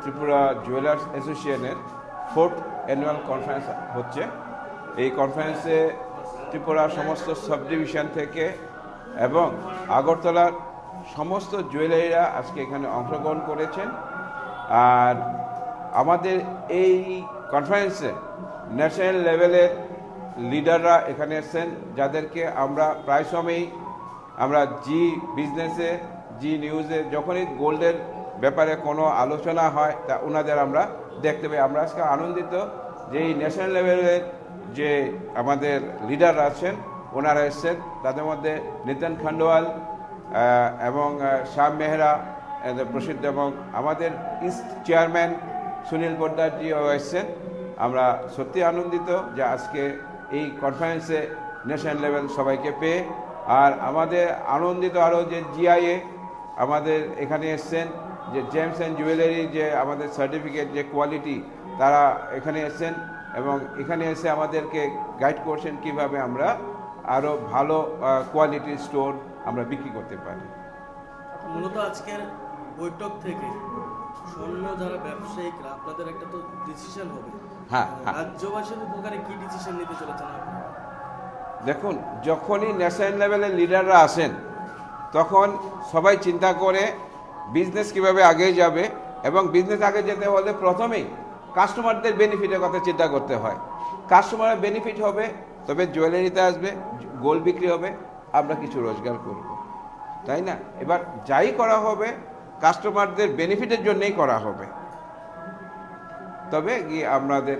Tripura jewellers অ্যাসোসিয়েশনের fourth annual conference হচ্ছে। এই কনফারেন্সে ত্রিপুরার সমস্ত সাব ডিভিশন থেকে এবং আগরতলার সমস্ত জুয়েলারিরা আজকে এখানে অংশগ্রহণ করেছেন। আর আমাদের এই কনফারেন্সে ন্যাশনাল লেভেলের লিডাররা এখানে এসেছেন, যাদেরকে আমরা প্রায় সময়ই আমরা জি বিজনেসে জি নিউজে যখনই গোল্ডের ব্যাপারে কোনো আলোচনা হয়, তা ওনাদের আমরা দেখতে পাই। আমরা আজকে আনন্দিত যে এই ন্যাশনাল লেভেলের যে আমাদের লিডার আছেন, ওনারা এসছেন। তাদের মধ্যে নিতেন খান্ডোয়াল এবং শ্যাম মেহরা প্রসিদ্ধ এবং আমাদের ইস্ট চেয়ারম্যান সুনীল পোদ্দারজিও এসছেন। আমরা সত্যি আনন্দিত যে আজকে এই কনফারেন্সে ন্যাশনাল লেভেল সবাইকে পেয়ে। আর আমাদের আনন্দিত আরও যে জিআইএ আমাদের এখানে এসছেন যে জেমস অ্যান্ড জুয়েলারি যে আমাদের সার্টিফিকেট যে কোয়ালিটি তারা এখানে এসছেন এবং এখানে এসে আমাদেরকে গাইড করছেন কীভাবে আমরা আরও ভালো কোয়ালিটির স্টোর আমরা বিক্রি করতে পারি। মূলত আজকের বৈঠক থেকে স্বর্ণ যারা ব্যবসায়িকরা আপনাদের একটা তো ডিসিশন হবে। হ্যাঁ, হ্যাঁ। রাজ্যবাসীর উপকারে কি ডিসিশন নিতে চলেছেন আপনারা দেখুন যখনই ন্যাশনাল লেভেলের লিডাররা আসেন তখন সবাই চিন্তা করে বিজনেস কীভাবে আগে যাবে এবং বিজনেস আগে যেতে হলে প্রথমেই কাস্টমারদের বেনিফিটের কথা চিন্তা করতে হয়। কাস্টমারের বেনিফিট হবে, তবে জুয়েলারিতে আসবে গোল্ড বিক্রি হবে, আমরা কিছু রোজগার করব। তাই না? এবার যাই করা হবে কাস্টমারদের বেনিফিটের জন্যই করা হবে। তবে গিয়ে আমাদের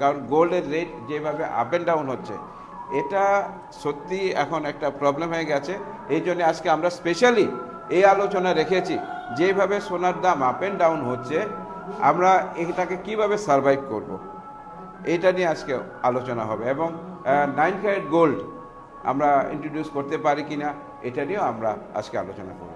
কারণ গোল্ডের রেট যেভাবে আপ অ্যান্ড ডাউন হচ্ছে, এটা সত্যি এখন একটা প্রবলেম হয়ে গেছে। এই জন্য আজকে আমরা স্পেশালি এই আলোচনা রেখেছি। যেভাবে সোনার দাম আপ অ্যান্ড ডাউন হচ্ছে, আমরা এটাকে কীভাবে সারভাইভ করব। এটা নিয়ে আজকে আলোচনা হবে এবং নাইন ক্যারেট গোল্ড আমরা ইন্ট্রোডিউস করতে পারি কিনা, এটা নিয়েও আমরা আজকে আলোচনা করব